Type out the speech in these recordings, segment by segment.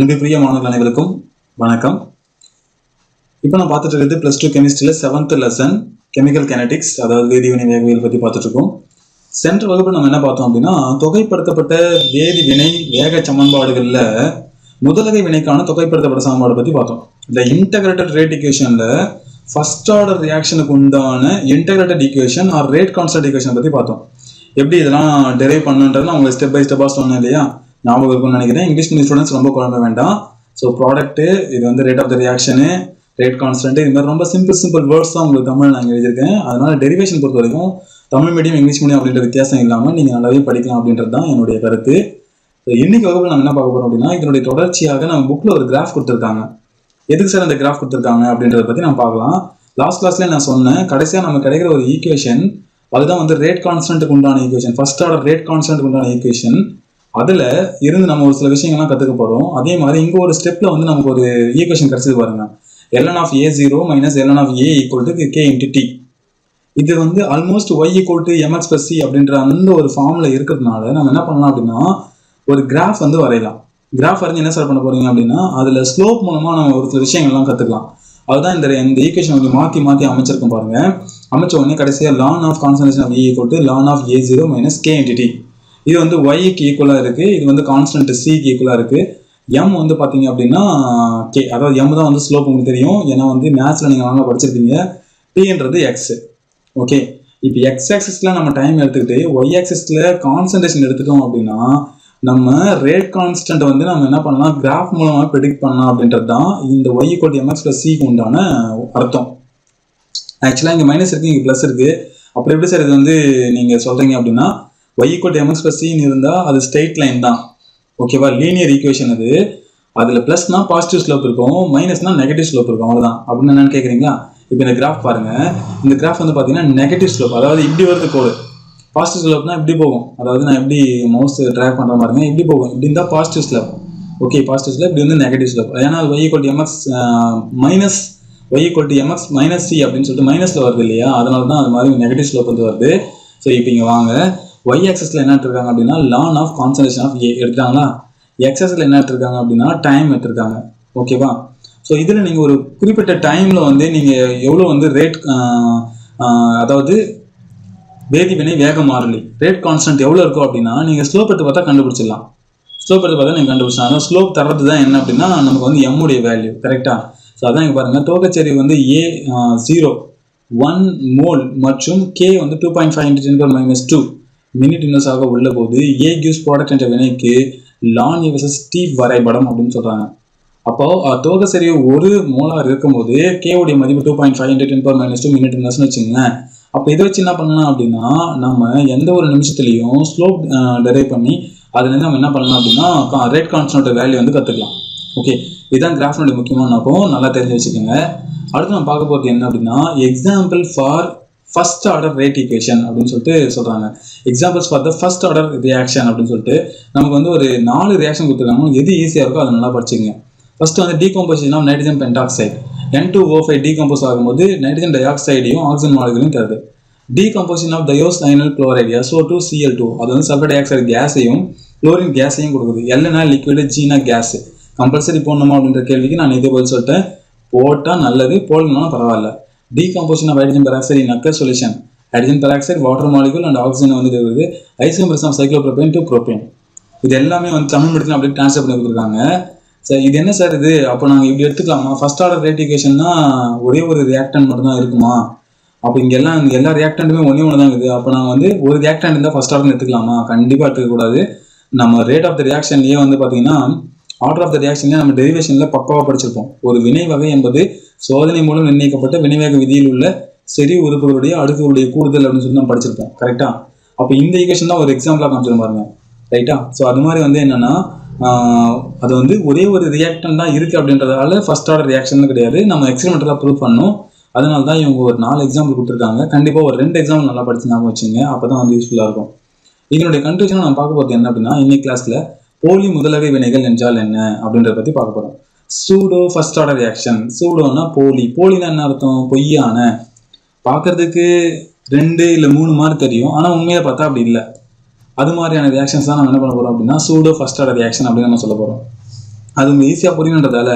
அன்புக்குரிய மாணவர்கள் அனைவருக்கும் வணக்கம். இப்போ நான் பார்த்துட்டு இருக்கிறது ப்ளஸ் டூ கெமிஸ்ட்ரியில் செவன்த் லெசன் கெமிக்கல் கைனடிக்ஸ் அதாவது வேதிவினை வேகவியல் பற்றி பார்த்துட்டு இருக்கோம். சென்ற வகுப்பு நம்ம என்ன பார்த்தோம் அப்படின்னா தொகைப்படுத்தப்பட்ட வேதி வினை வேக சமன்பாடுகளில் முதலகை வினைக்கான தொகைப்படுத்தப்பட்ட சமன்பாடு பற்றி பார்த்தோம். இந்த இன்டகிரேட்டட் ரேட் இக்குவேஷனில் ஃபர்ஸ்ட் ஆர்டர் ரியாக்ஷனுக்கு உண்டான integrated equation or rate constant equation பற்றி பார்த்தோம். எப்படி இதெல்லாம் டெரைவ் பண்ணுன்றது நான் உங்களுக்கு ஸ்டெப் பை ஸ்டெப்பாக சொன்னேன் இல்லையா? ஞாபகம் இருக்கும்னு நினைக்கிறேன். இங்கிலீஷ் மீடியம் ஸ்டூடெண்ட்ஸ் ரொம்ப குழம்ப வேண்டாம். ஸோ ப்ராடக்ட்டு இது வந்து rate of the reaction rate constant இது மாதிரி ரொம்ப சிம்பிள் சிம்பிள் வேர்ட்ஸ் தான் உங்களுக்கு தமிழ் நான் எழுதியிருக்கேன். அதனால டெரிவேஷன் பொறுத்த வரைக்கும் தமிழ் மீடியம் இங்கிலீஷ் மீடியம் அப்படின்ற வித்தியாசம் இல்லாமல் நீங்கள் நல்லாவே படிக்கலாம் அப்படின்றது தான் என்னுடைய கருத்து. ஸோ இன்னைக்கு வகுப்பில் நம்ம என்ன பார்க்க போகிறோம் அப்படின்னா இதனுடைய தொடர்ச்சியாக நம்ம புக்கில் ஒரு கிராஃப் கொடுத்துருக்காங்க. எதுக்கு சார் அந்த கிராஃப் கொடுத்துருக்காங்க அப்படின்றத பற்றி நம்ம பார்க்கலாம். லாஸ்ட் கிளாஸ்ல நான் சொன்னேன் கடைசியாக நம்ம கிடைக்கிற ஒரு ஈக்குவேஷன் அதுதான் வந்து ரேட் கான்ஸ்டன்ட்டுக்கு உண்டான ஈக்குவேஷன் ஃபர்ஸ்ட் ஆர்டர் ரேட் கான்ஸ்டன்ட்டுக்கு உண்டான ஈக்குவேஷன் அதில் இருந்து நம்ம ஒரு சில விஷயங்கள்லாம் கற்றுக்க போகிறோம் அதே மாதிரி இங்கே ஒரு ஸ்டெப்பில் வந்து நமக்கு ஒரு ஈக்குவேஷன் கிடைச்சது பாருங்க. Ln of A zero minus ln of A equal to K into T இது வந்து almost Y equal to MX plus C அப்படின்ற அந்த ஒரு ஃபார்ம்ல இருக்கிறதுனால நம்ம என்ன பண்ணலாம் அப்படின்னா ஒரு கிராஃப் வந்து வரையலாம். கிராஃப் வரைஞ்சு என்ன சார் பண்ண போறீங்க அப்படின்னா அதில் ஸ்லோப் மூலமாக நம்ம ஒரு சில விஷயங்கள்லாம் கற்றுக்கலாம் அதுதான் இந்த இந்த ஈக்குவேஷன் கொஞ்சம் மாற்றி மாற்றி அமைச்சிருக்கோம் பாருங்க. அமைச்ச உடனே கடைசியாக ln of concentration of A equal to ln of A zero minus K T இது வந்து ஒய்க்கு ஈக்குவலாக இருக்குது இது வந்து கான்ஸ்டன்ட் சிக்கு ஈக்குவலாக இருக்குது எம் வந்து பார்த்தீங்க அப்படின்னா கே அதாவது எம் தான் வந்து ஸ்லோப் உங்களுக்கு தெரியும். ஏன்னா வந்து மேத்ஸில் நீங்கள் நல்லா படிச்சிருக்கீங்க டீன்றது எக்ஸ் ஓகே இப்போ எக்ஸ் ஆக்சிஸில் நம்ம டைம் எடுத்துக்கிட்டு ஒய் ஆக்சிஸில் கான்சன்ட்ரேஷன் எடுத்துட்டோம் அப்படின்னா நம்ம ரேட் கான்ஸ்டன்ட் வந்து நம்ம என்ன பண்ணலாம்? கிராஃப் மூலமாக ப்ரெடிக்ட் பண்ணலாம் அப்படின்றது தான் இந்த ஒய் கோட் எம்எக்ஸ் ப்ளஸ் சிக்கு உண்டான அர்த்தம். ஆக்சுவலாக இங்கே மைனஸ் இருக்குது இங்கே ப்ளஸ் இருக்குது அப்புறம் எப்படி சார் இது வந்து நீங்கள் சொல்கிறீங்க அப்படின்னா ஒய் கோட் எம்எக்ஸ் ப்ளஸ் சின்னு இருந்தால் அது ஸ்ட்ரெயிட் லைன் தான். ஓகேவா லீனியர் ஈக்குவேஷன் அது. அதில் ப்ளஸ்னா பாசிட்டிவ் ஸ்லோப் இருக்கும் மைனஸ்னா நெகட்டிவ் ஸ்லோப் இருக்கும். அவ்வளோதான் அப்படின்னு என்னன்னு கேட்குறீங்களா இப்போ இந்த கிராஃப் பாருங்கள் இந்த கிராஃப் வந்து பார்த்தீங்கன்னா நெகட்டிவ் ஸ்லோப் அதாவது இப்படி வருது கோடு பாசிட்டிவ் ஸ்லோப்னா இப்படி போகும். அதாவது நான் எப்படி மவுஸ் ட்ராக் பண்ணுற மாதிரிங்க இப்படி போகும். இப்படி இருந்தால் positive slope okay positive slope இப்படி வந்து நெகட்டிவ் ஸ்லோப் ஏன்னா அது Y equal MX minus Y equal MX minus C அப்படின்னு சொல்லிட்டு மைனஸில் வருது இல்லையா? அதனால தான் அது மாதிரி நெகட்டிவ் ஸ்லோப் வந்து வருது. ஸோ இப்போ இங்கே வாங்க. ஒய் ஆக்சஸில் என்ன எடுத்திருக்காங்க அப்படின்னா ln of concentration of A எடுத்தாங்களா எக்ஸஸில் என்ன எடுத்திருக்காங்க அப்படின்னா டைம் எடுத்திருக்காங்க. ஓகேவா ஸோ இதில் நீங்கள் ஒரு குறிப்பிட்ட டைமில் வந்து நீங்கள் எவ்வளோ வந்து ரேட் அதாவது வேதிவினை வேக மாறிலி. ரேட் கான்ஸ்டன்ட் எவ்வளோ இருக்கும் அப்படின்னா நீங்கள் ஸ்லோப் எடுத்து பார்த்தா கண்டுபிடிச்சிடலாம். ஸ்லோப் எடுத்து பார்த்தா நீங்கள் கண்டுபிடிச்சலாம் அதான் ஸ்லோப் தரது தான் என்ன அப்படின்னா நமக்கு வந்து எம்முடைய வேல்யூ கரெக்டாக ஸோ அதான் இங்கே பாருங்கள் தோகச்சேரி வந்து ஏ ஜீரோ ஒன் மோல் மற்றும் கே வந்து two point five into ten minus two min இன்வெர்ஸாக உள்ள போது ஏ கியூஸ் ப்ராடக்ட் என்ற வினைக்கு லான் எவசஸ் ஸ்டீவ் வரைபடம் அப்படின்னு சொல்கிறாங்க அப்போ தோகசரி ஒரு மோலார் இருக்கும்போது கே உடைய மதிப்பு two point five hundred ten power minus two minute வச்சுங்களேன் அப்போ இதை வச்சு என்ன பண்ணலாம் அப்படின்னா நம்ம எந்த ஒரு நிமிஷத்துலையும் ஸ்லோப் டெரைவ் பண்ணி அதுலேருந்து நம்ம என்ன பண்ணலாம் அப்படின்னா ரேட் கான்ஸ்டன்ட் வேல்யூ வந்து கற்றுக்கலாம் ஓகே இதுதான் கிராஃப்னுடைய முக்கியமான நோக்கம். நல்லா தெரிஞ்சு வச்சுக்கோங்க. அடுத்து நம்ம பார்க்க போகிறது என்ன அப்படின்னா example for first order rate equation அப்படின்னு சொல்லிட்டு சொல்கிறாங்க எக்ஸாம்பிள்ஸ் பார்த்தா ஃபர்ஸ்ட் ஆர்டர் ரியாக்ஷன் அப்படின்னு சொல்லிட்டு நமக்கு வந்து ஒரு நாலு ரியாக்ஷன் கொடுத்துருக்காங்க. எது ஈஸியாக இருக்கோ அதை நல்லா படிச்சுங்க ஃபர்ஸ்ட் வந்து decomposition of nitrogen pentoxide N two O five decompose ஆகும்போது நைட்ரஜன் டை ஆக்சைடையும் ஆக்சிஜன் மாலிகளையும் தருது decomposition of thionyl chloride SO two CL two அது வந்து சல்ஃபர் டை ஆக்சைடு கேஸையும் குளோரின் கேஸையும் கொடுக்குது எல்னா லிக்விடு ஜீனா கேஸ் கம்பல்சரி போடணுமா அப்படின்ற கேள்விக்கு நான் இதே பதில் சொல்லிட்டேன். போட்டால் நல்லது போடலனாலும் பரவாயில்ல. Decomposition of hydrogen peroxide in aqueous solution hydrogen peroxide water molecule and oxygen வந்து வருது isomers of cyclopropane to propane இது எல்லாமே வந்து தமிழ் மெடிசன் அப்படியே ட்ரான்ஸ்ஃபர் பண்ணி கொடுத்துருக்காங்க. சார் இது என்ன சார் இது? அப்போ நாங்கள் இப்படி எடுத்துக்கலாமா? ஃபர்ஸ்ட் ஆர்டர் ரேட்டிகேஷன்னா ஒரே ஒரு ரியாக்டன் மட்டும்தான் இருக்குமா? அப்போ இங்கே எல்லாம் எல்லா ரியாக்டண்ட்டுமே ஒன்றே ஒன்று தான் இருக்குது. அப்போ நாங்கள் வந்து ஒரு ரியாக்டன் இருந்தால் ஃபர்ஸ்ட் ஆர்டர் எடுத்துக்கலாமா? கண்டிப்பாக எடுத்துக்கக்கூடாது நம்ம ரேட் ஆஃப் த ரியாக்ஷன்லேயே வந்து பார்த்தீங்கன்னா ஆர்டர் ஆஃப் த ரியாக்ஷன்ல நம்ம டெரிவேஷனில் பக்காவாக படிச்சிருப்போம். ஒரு வினை வகை என்பது சோதனை மூலம் நிர்ணயிக்கப்பட்ட வினைவேக விதியில் உள்ள செறி உறுப்புகளுடைய அடுக்குகளுடைய கூடுதல் அப்படின்னு சொல்லி நம்ம படிச்சிருப்போம். கரெக்டாக அப்போ இந்த ஈக்குவேஷன் தான் ஒரு எக்ஸாம்பிளா காமிச்சிடும் பாருங்க. ரைட்டா ஸோ அது மாதிரி வந்து என்னன்னா அது வந்து ஒரே ஒரு ரியாக்டன் தான் இருக்குது அப்படின்றதால ஃபர்ஸ்ட் ஆர்டர் ரியாக்ஷன் கிடையாது. நம்ம எக்ஸ்பெரிமெண்டலாக ப்ரூவ் பண்ணோம் அதனால தான் இவங்க ஒரு நாலு எக்ஸாம்பிள் கொடுத்துருக்காங்க. கண்டிப்பாக ஒரு ரெண்டு எக்ஸாம்பிள் நல்லா படிச்சு ஞாபகம் வச்சுங்க. அப்போ தான் வந்து யூஸ்ஃபுல்லாக இருக்கும். இதனுடைய கன்க்ளூஷன் நம்ம பார்க்க போகிறது என்ன அப்படின்னா இன்னைக்கு கிளாஸில் போலி முதலவை வினைகள் என்றால் என்ன அப்படின்றத பற்றி பார்க்க போகிறோம் சூடோ ஃபர்ஸ்ட் ஆர்டர் ரியாக்ஷன் சூடோன்னா போலி. போலினா என்ன அர்த்தம்? பொய்யான. பார்க்கறதுக்கு ரெண்டு இல்லை மூணு மாதிரி தெரியும். ஆனால் உண்மையை பார்த்தா அப்படி இல்லை. அது மாதிரியான ரியாக்ஷன்ஸ் தான் நம்ம என்ன பண்ண போகிறோம் அப்படின்னா சூடோ ஃபர்ஸ்ட் ஆர்டர் ரியாக்ஷன் அப்படின்னு நம்ம சொல்ல போகிறோம் அது உங்களுக்கு ஈஸியாக புரியணுன்றதால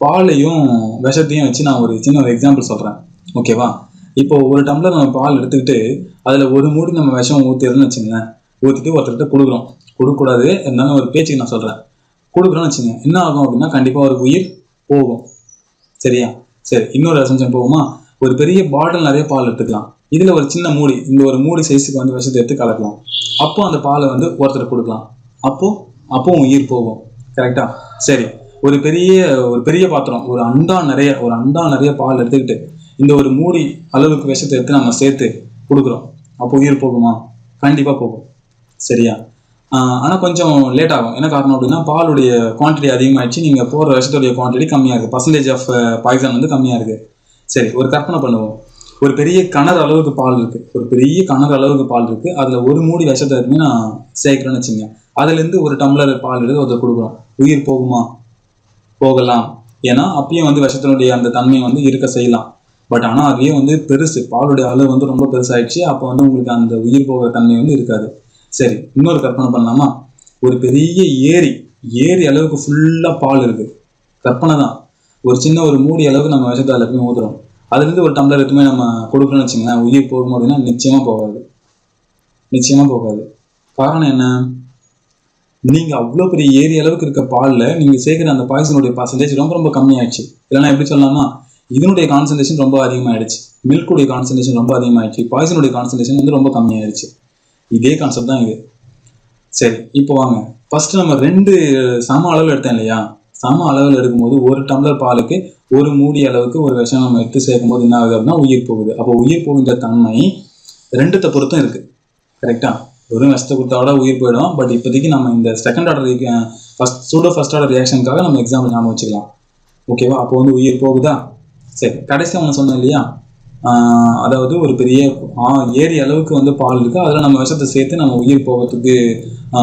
பாலையும் விஷத்தையும் வச்சு நான் ஒரு சின்ன ஒரு எக்ஸாம்பிள் சொல்கிறேன் ஓகேவா இப்போ ஒரு டம்ளர் நம்ம பால் எடுத்துக்கிட்டு அதில் ஒரு மூடி நம்ம விஷம் ஊற்றிடுறோம்னு வச்சுங்களேன் ஊற்றிட்டு ஒருத்தர்கிட்ட கொடுக்குறோம். கொடுக்கக்கூடாது இருந்தாலும் ஒரு பேச்சுக்கு நான் சொல்கிறேன் கொடுக்குறோன்னு வச்சுங்க என்ன ஆகும் அப்படின்னா கண்டிப்பாக ஒரு உயிர் போகும். சரியா? சரி இன்னொரு அசம்ஷன் போகுமா? ஒரு பெரிய பாட்டில் நிறைய பால் எடுத்துக்கலாம். இதில் ஒரு சின்ன மூடி இந்த ஒரு மூடி சைஸுக்கு வந்து விஷத்தை எடுத்து கலக்கலாம். அப்போ அந்த பாலை வந்து ஒருத்தர் கொடுக்கலாம். அப்போ அப்போ உயிர் போகும். கரெக்டா சரி ஒரு பெரிய ஒரு பெரிய பாத்திரம் ஒரு அண்டா நிறைய ஒரு அண்டா நிறைய பால் எடுத்துக்கிட்டு இந்த ஒரு மூடி அளவுக்கு விஷத்தை எடுத்து நம்ம சேர்த்து கொடுக்குறோம். அப்போ உயிர் போகுமா? கண்டிப்பாக போகும். சரியா? ஆனால் கொஞ்சம் லேட் ஆகும். என்ன காரணம் அப்படின்னா பாலுடைய குவான்டிட்டி அதிகமாகிடுச்சு நீங்கள் போகிற விஷத்துடைய குவான்டிட்டி கம்மியாக இருக்குது பர்சன்டேஜ் ஆஃப் பாய்சன் வந்து கம்மியாக இருக்குது சரி ஒரு கற்பனை பண்ணுவோம். ஒரு பெரிய கணர் அளவுக்கு பால் இருக்குது ஒரு பெரிய கணர் அளவுக்கு பால் இருக்குது அதில் ஒரு மூடி விஷத்தை எதுவுமே நான் சேர்க்கிறேன்னு வச்சுங்க. அதுலேருந்து ஒரு டம்ளர் பால் எடுத்து ஒருத்தர் கொடுக்குறோம். உயிர் போகுமா? போகலாம். ஏன்னா அப்பயும் வந்து விஷத்தினுடைய அந்த தன்மை வந்து இருக்க செய்யலாம். பட் ஆனால் அதுவே வந்து பெருசு. பாலுடைய அளவு வந்து ரொம்ப பெருசாகிடுச்சு அப்போ வந்து உங்களுக்கு அந்த உயிர் போகிற தன்மை வந்து இருக்காது. சரி இன்னொரு கற்பனை பண்ணலாமா? ஒரு பெரிய ஏரி ஏரி அளவுக்கு ஃபுல்லாக பால் இருக்கு. கற்பனை தான். ஒரு சின்ன ஒரு மூடி அளவுக்கு நம்ம விஷத்தை அதில் போய் ஊத்துறோம். அதுலேருந்து ஒரு டம்ளர் எதுவுமே நம்ம கொடுக்கணும்னு வச்சுங்களேன் உயிர் போகும் அப்படின்னா நிச்சயமாக போகாது. நிச்சயமாக போகாது. காரணம் என்ன? நீங்கள் அவ்வளோ பெரிய ஏரி அளவுக்கு இருக்க பாலில் நீங்கள் சேர்க்குற அந்த பாய்சனுடைய பர்சன்டேஜ் ரொம்ப ரொம்ப கம்மியாயிடுச்சு. இல்லைன்னா எப்படி சொல்லலாமா? இதனுடைய கான்சன்ட்ரேஷன் ரொம்ப அதிகமாகிடுச்சு மில்குடைய கான்சன்ட்ரேஷன் ரொம்ப அதிகமாகிடுச்சு பாய்சனுடைய கான்சன்ட்ரேஷன் வந்து ரொம்ப கம்மியாயிடுச்சு. இதே கான்செப்ட் தான் இது. சரி இப்போ வாங்க. ஃபர்ஸ்ட் நம்ம ரெண்டு சம அளவில் எடுத்தேன் இல்லையா? சம அளவில் எடுக்கும்போது ஒரு டம்ளர் பாலுக்கு ஒரு மூடி அளவுக்கு ஒரு விஷம் நம்ம எடுத்து சேர்க்கும் போது என்ன ஆகுது அப்படின்னா உயிர் போகுது. அப்போ உயிர் போகின்ற தன்மை ரெண்டுத்தை பொறுத்தும் இருக்கு. கரெக்டா வெறும் விஷத்தை கொடுத்தாவோட உயிர் போயிடும். பட் இப்போதைக்கு நம்ம இந்த second order first pseudo first order ரியாக்ஷனுக்காக நம்ம எக்ஸாம்பிள் ஞாபகம் வச்சுக்கலாம். ஓகேவா அப்போ வந்து உயிர் போகுதா? சரி கடைசியாக ஒன்று சொன்னேன் இல்லையா? அதாவது ஒரு பெரிய ஏரி அளவுக்கு வந்து பால் இருக்குது அதில் நம்ம விஷத்தை சேர்த்து நம்ம உயிர் போகிறதுக்கு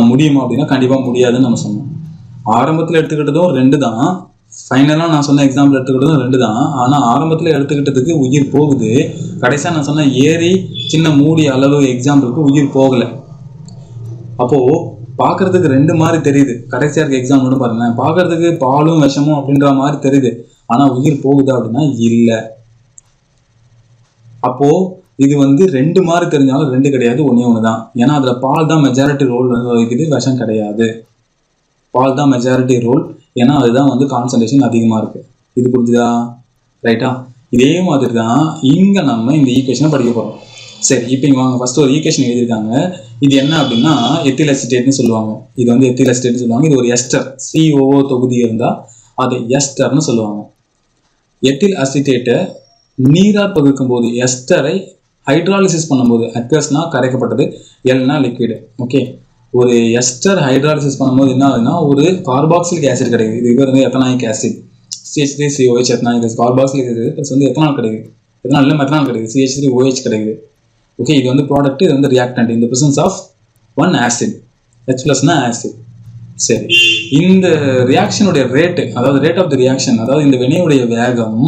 முடியுமா அப்படின்னா கண்டிப்பாக முடியாதுன்னு நம்ம சொன்னோம். ஆரம்பத்தில் எடுத்துக்கிட்டதும் ரெண்டு தான். ஃபைனலாக நான் சொன்ன எக்ஸாம்பிள் எடுத்துக்கிட்டதும் ரெண்டு தான். ஆனால் ஆரம்பத்தில் எடுத்துக்கிட்டதுக்கு உயிர் போகுது. கடைசியாக நான் சொன்ன ஏரி சின்ன மூடி அளவு எக்ஸாம்பிளுக்கு உயிர் போகலை. அப்போது பார்க்குறதுக்கு ரெண்டு மாதிரி தெரியுது. கடைசியாக இருக்க எக்ஸாம் மட்டும் பாருங்களேன். பாலும் விஷமும் அப்படின்ற மாதிரி தெரியுது. ஆனால் உயிர் போகுதா அப்படின்னா இல்லை. அப்போ இது வந்து ரெண்டு மாதிரி தெரிஞ்சாலும் ரெண்டு கிடையாது ஒண்ணே ஒண்ணுதான். ஏன்னா அதுல பால் தான் மெஜாரிட்டி ரோல் வந்து வகிக்குது விஷம் கிடையாது. பால் தான் மெஜாரிட்டி ரோல் ஏன்னா அதுதான் வந்து கான்சன்ட்ரேஷன் அதிகமா இருக்கு. இது புரிஞ்சுதா? ரைட்டா இதே மாதிரி தான் இங்க நம்ம இந்த ஈக்குவேஷனை படிக்க போறோம். சரி இப்போ இங்க வாங்க. ஃபர்ஸ்ட் ஒரு ஈக்குவேஷன் எழுதியிருக்காங்க. இது என்ன அப்படின்னா எத்தில் அசிட்டேட்னு சொல்லுவாங்க. இது வந்து எத்தில் எஸ்டேட்னு சொல்லுவாங்க. இது ஒரு எஸ்டர் சிஓஓ தொகுதி இருந்தா அது எஸ்டர்னு சொல்லுவாங்க. எத்தில் அசிட்டேட்டை நீராக பகுக்கும் போது எஸ்டரை ஹைட்ராலிசிஸ் பண்ணும்போது அக்வஸ்னா கரைக்கப்பட்டது எல்னா லிக்விடு ஓகே ஒரு எஸ்டர் ஹைட்ராலிசிஸ் பண்ணும்போது என்ன ஆகுதுன்னா ஒரு கார்பாக்சிலிக் ஆசிட் கிடைக்குது. இது வந்து ethanoic acid CH three COH ethanoic acid carboxylic acid plus வந்து எத்தனால் கிடைக்குது. எத்தனால் இல்லை மெத்தனால் கிடைக்குது. சிஹெச் த்ரீ கிடைக்குது. ஓகே இது வந்து ப்ராடக்ட் இது வந்து ரியாக்டன்ட் இந்த presence of one acid H ப்ளஸ்னா acid சரி. இந்த ரியாக்ஷனுடைய ரேட்டு அதாவது ரேட் ஆஃப் தி ரியாக்ஷன் அதாவது இந்த வினையுடைய வேகம்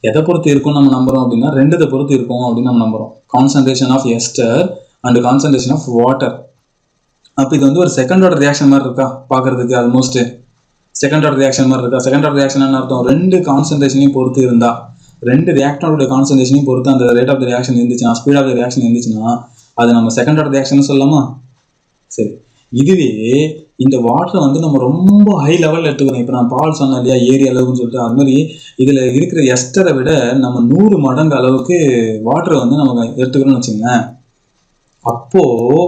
எதை பொறுத்து இருக்கும் நம்ம நம்புறோம் அப்படின்னா ரெண்டுத்தை பொறுத்து இருக்கும் அப்படின்னு நம்ம நம்புறோம். Concentration of ester and concentration of water அப்போ இது வந்து ஒரு செகண்ட் ஆர்டர் ரியாக்ஷன் மாதிரி இருக்கா? பார்க்கறதுக்கு ஆல்மோஸ்ட் செகண்ட் ஆர்டர் ரியாக்ஷன் மாதிரி இருக்கா? செகண்ட் ஆர்டர் ரியாக்ஷன் என்ன அர்த்தம்? ரெண்டு கான்சன்ட்ரேஷனையும் பொறுத்து இருந்தா ரெண்டு ரியாக்டரோட கான்சன்ட்ரேஷனையும் பொறுத்து அந்த ரேட் ஆஃப் த ரியாக்ஷன் இருந்துச்சுன்னா ஸ்பீட் ஆஃப் த ரியாக்ஷன் இருந்துச்சுன்னா அது நம்ம செகண்ட் ஆர்டர் ரியாக்ஷன் சொல்லலாமா? சரி. இதுவே இந்த வாட்டரை வந்து நம்ம ரொம்ப ஹை லெவலில் எடுத்துக்கிறோம் இப்போ நான் பால் சொன்னேன் இல்லையா ஏரி அளவுன்னு சொல்லிட்டு அது மாதிரி இதில் இருக்கிற எஸ்டரை விட நம்ம நூறு மடங்கு அளவுக்கு வாட்டரை வந்து நம்ம எடுத்துக்கணும்னு வச்சுங்களேன் அப்போது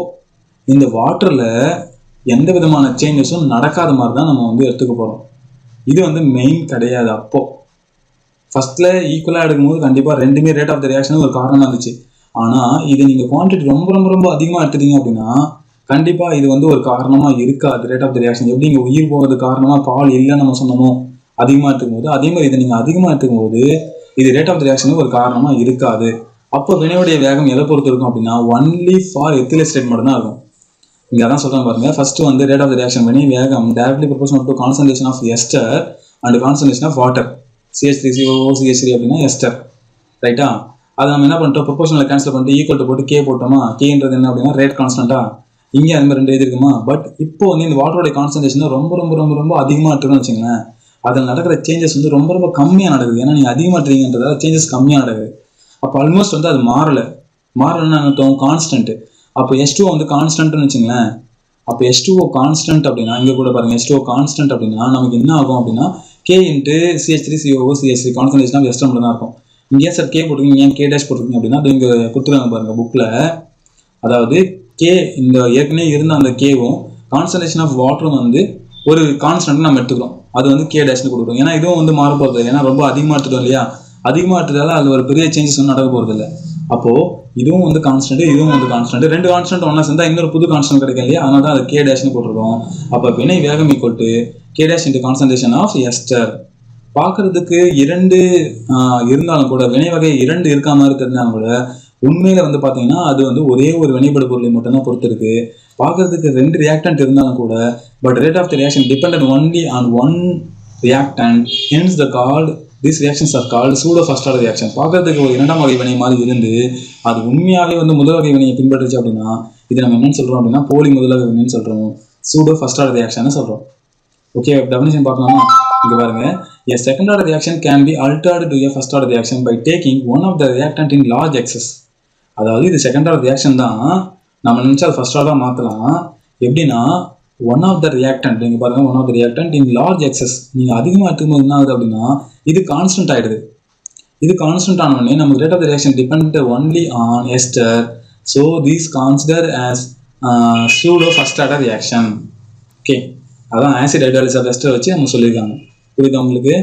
இந்த வாட்டரில் எந்த விதமான சேஞ்சஸும் நடக்காத மாதிரி தான் நம்ம வந்து எடுத்துக்க போகிறோம் இது வந்து மெயின் கிடையாது அப்போது ஃபஸ்ட்டில் ஈக்குவலாக எடுக்கும்போது கண்டிப்பாக ரெண்டுமே ரேட் ஆஃப் த ரியாக்ஷன் ஒரு காரணமாக இருந்துச்சு. ஆனால் இது நீங்கள் குவான்டிட்டி ரொம்ப ரொம்ப ரொம்ப அதிகமாக எடுத்துட்டீங்க அப்படின்னா கண்டிப்பா இது வந்து ஒரு காரணமா இருக்காது ரேட் ஆஃப் த ரியாக்ஷன் எப்படி இங்க உயிர் போகிறது காரணமா பால் இல்லைன்னு நம்ம சொன்னோமோ அதிகமா எடுத்துக்கும் போது அதே மாதிரி இதை நீங்க அதிகமா எடுத்துக்கும் போது இது ரேட் ஆஃப் த ரியாக்ஷனுக்கு ஒரு காரணமா இருக்காது. அப்போ வினையுடைய வேகம் எதை பொறுத்து இருக்கும் அப்படின்னா ஒன்லி ஃபார் எத்திலஸ்டேட் மட்டும் தான் இருக்கும். இங்க அதான் சொல்கிறேன் பாருங்க. ஃபர்ஸ்ட் வந்து ரேட் ஆஃப் த ரியாக்ஷன் பண்ணி வேகம் directly proportional to concentration of ester and concentration of water CH three CO CH three அப்படின்னா எஸ்டர் ரைட்டா அதை நம்ம என்ன பண்ணிட்டோம்? ப்ரொபோஷனில் கேன்சல் பண்ணிட்டு ஈக்குவல் போட்டு கே போட்டோமா? கேன்றது என்ன அப்படின்னா ரேட் கான்ஸ்டன்ட்டா இங்கே அந்த மாதிரி ரெண்டு எழுதிருக்குமா பட் இப்போ வந்து இந்த வாட்டரோட கான்சன்ட்ரேஷன் ரொம்ப ரொம்ப ரொம்ப ரொம்ப அதிகமாக இருக்குன்னு வச்சுங்களேன் அதில் நடக்கிற சேஞ்சஸ் வந்து ரொம்ப ரொம்ப கம்மியாக நடக்குது. ஏன்னா நீங்கள் அதிகமாக இருக்கீங்கன்றதால சேஞ்சஸ் கம்மியாக நடக்குது. அப்போ ஆல்மோஸ்ட் வந்து அது மாறலை. மாறலைன்னு அர்த்தம்? கான்ஸ்டன்ட் அப்போ எஸ் டூ வந்து கான்ஸ்டன்ட்னு வச்சுங்களேன் அப்போ எஸ் டூ கான்ஸ்டன்ட் அப்படின்னா இங்கே கூட பாருங்க எஸ் டூ கான்ஸ்டன்ட் அப்படின்னா நமக்கு என்ன ஆகும் அப்படின்னா K into CH three COO CH three concentration S மட்டும் தான் இருக்கும். இங்கே சார் கே போட்டிருக்கீங்க ஏன் கே டேஷ் போட்டிருக்கீங்க அப்படின்னா அது இங்கே கொடுத்துருக்காங்க பாருங்க புக்கில் அதாவது கே இந்த ஏற்கனவே இருந்த அந்த கேவும் கான்சன்ட்ரேஷன் ஆஃப் வாட்டரும் வந்து ஒரு கான்ஸ்டன்ட் நம்ம எடுத்துக்கிறோம். அது வந்து கே டேஷ்னு கொடுக்குறோம். ஏன்னா இதுவும் வந்து மாற போகிறது ஏன்னா ரொம்ப அதிகமாக எடுத்துட்டோம் இல்லையா? அதிகமாக எடுத்ததால அது ஒரு பெரிய சேஞ்சஸ் வந்து நடக்க போகிறது இல்லை. அப்போது இதுவும் வந்து கான்ஸ்டன்ட் இதுவும் வந்து கான்ஸ்டன்ட் ரெண்டு கான்ஸ்டன்ட் ஒன்றா சேர்ந்தா இன்னொரு புது கான்ஸ்டன்ட் கிடைக்கும் இல்லையா? அதனால தான் அது கே டேஷ்னு போட்டிருக்கோம். அப்போ வினை வேகம் equal to K dash into concentration of ester பார்க்கறதுக்கு இரண்டு இருந்தாலும் கூட வினை வகை இரண்டு இருக்காம மாதிரி தெரிஞ்சாலும் கூட உண்மையில வந்து பார்த்தீங்கன்னா அது வந்து ஒரே ஒரு வினைபடு பொருளை மட்டும்தான் பொறுத்திருக்கு. பாக்குறதுக்கு பார்க்கறதுக்கு ரெண்டு ரியாக்டன்ட் இருந்தாலும் கூட but rate of the reaction depend only on one reactant hence the called this reactions are called pseudo first order reaction பார்க்கறதுக்கு ஒரு இரண்டாம் வகை வினை மாதிரி இருந்து அது உண்மையாகவே வந்து முதல் வகை வினையை பின்பற்றுச்சு அப்படின்னா இது நம்ம என்னன்னு சொல்றோம் அப்படின்னா போலி முதல் வகை வினைன்னு சொல்றோம். சூடோ ஃபர்ஸ்ட் ஆர்டர் ரியாக்ஷன் சொல்றோம். ஓகே டெஃபினேஷன் பார்க்கலாமா? இங்க பாருங்க. A second order reaction can be altered to a first order reaction by taking one of the reactant in large excess அதாவது இது செகண்ட் ஆர்டர் ரியாக்ஷன் தான். நம்ம நினைச்சா அது ஃபர்ஸ்ட் ஆர்டராக மாற்றலாம் எப்படின்னா ஒன் ஆஃப் த ரியாக்டன்ட் நீங்கள் பாருங்கள் one of the reactant in large excess நீங்கள் அதிகமாக எடுத்துக்கும்போது என்ன ஆகுது அப்படின்னா இது கான்ஸ்டன்ட் ஆகிடுது இது கான்ஸ்டன்ட் ஆனவொடனே நம்ம rate of the reaction depend only on ester so these consider as pseudo first order reaction okay அதான் ஆசிட் ஹைட்ராலிஸ் ஆஃப் எஸ்டர் வச்சு நம்ம சொல்லியிருக்காங்க. புரியுது உங்களுக்கு?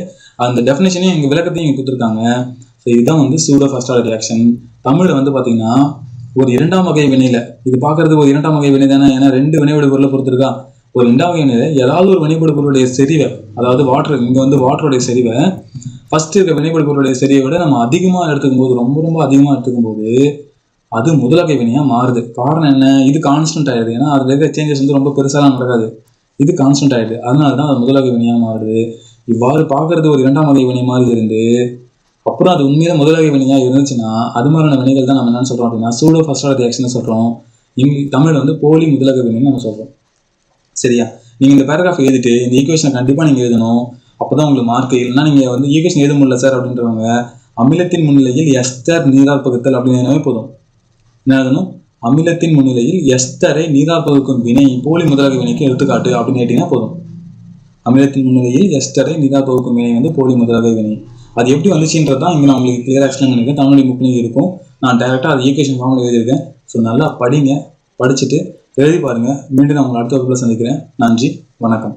அந்த டெஃபினேஷனையும் எங்கள் விளக்கத்தையும் இங்கே கொடுத்துருக்காங்க. ஸோ இதுதான் வந்து சூடோ ஃபர்ஸ்ட் ஆர்டர் ரியாக்ஷன் தமிழில் வந்து பார்த்தீங்கன்னா ஒரு இரண்டாம் வகை வினையில இது பார்க்கறது ஒரு இரண்டாம் வகை வினை தானே? ஏன்னா ரெண்டு வினைபடு பொருளை பொறுத்திருக்கா? ஒரு ரெண்டாம் வகை வினையில ஏதாவது ஒரு வினைப்படு பொருளுடைய செறிவை அதாவது வாட்டர் இங்கே வந்து வாட்டருடைய செறிவை ஃபர்ஸ்ட் இருக்க வினைப்படு பொருளுடைய செறிவை விட நம்ம அதிகமாக எடுத்துக்கும் போது ரொம்ப ரொம்ப அதிகமாக எடுத்துக்கும் போது அது முதலகை வினையா மாறுது. காரணம் என்ன? இது கான்ஸ்டன்ட் ஆயிடுது. ஏன்னா அதுல இருக்க சேஞ்சஸ் வந்து ரொம்ப பெருசாலாம் நடக்காது. இது கான்ஸ்டன்ட் ஆயிடுது. அதனால தான் அது முதலகை வினையா மாறுது. இவ்வாறு பார்க்கறது ஒரு இரண்டாம் வகை வினை மாதிரி இருந்து அப்புறம் அது உண்மையில முதலகை வினையா இருந்துச்சுன்னா அது மாதிரியான வினைகள் தான் நம்ம என்னன்னு சொல்றோம் அப்படின்னா சூடோ ஃபர்ஸ்ட் ஆர்டர் ரியாக்ஷன் சொல்றோம். இங்க தமிழில் வந்து போலி முதலக வினைன்னு நம்ம சொல்றோம். சரியா? நீங்க இந்த பேராகிராஃப் எழுதிட்டு இந்த ஈக்குவேஷனை கண்டிப்பா நீங்க எழுதணும். அப்பதான் உங்களுக்கு மார்க் இல்லைன்னா நீங்க வந்து ஈக்குவேஷன் எழுத முடியல சார் அப்படின்றவங்க அமிலத்தின் முன்னிலையில் எஸ்தர் நீரார் பகுத்தல் அப்படின்னு போதும். என்ன எழுதணும்? அமிலத்தின் முன்னிலையில் எஸ்தரை நீரார் பகுக்கும் வினை போலி முதலக வினைக்கு எடுத்துக்காட்டு அப்படின்னு கேட்டீங்கன்னா போதும். அமிலத்தின் முன்னிலையில் எஸ்டரை நீரார் பகுக்கும் வினை வந்து போலி முதலக வினை. அது எப்படி வந்துச்சுன்றது தான் இங்கே நான் உங்களுக்கு கிளியராக எக்ஸ்பிளைன் பண்ணியிருக்கேன். தமிழ் புக்லையும் இருக்கும். நான் டேரெக்டாக அது ஈக்குவேஷன் ஃபார்மில் எழுதியிருக்கேன். ஸோ நல்லா படிங்க படிச்சுட்டு எழுதி பாருங்கள் மீண்டும் நான் உங்களை அடுத்த வகுப்பில் சந்திக்கிறேன். நன்றி வணக்கம்.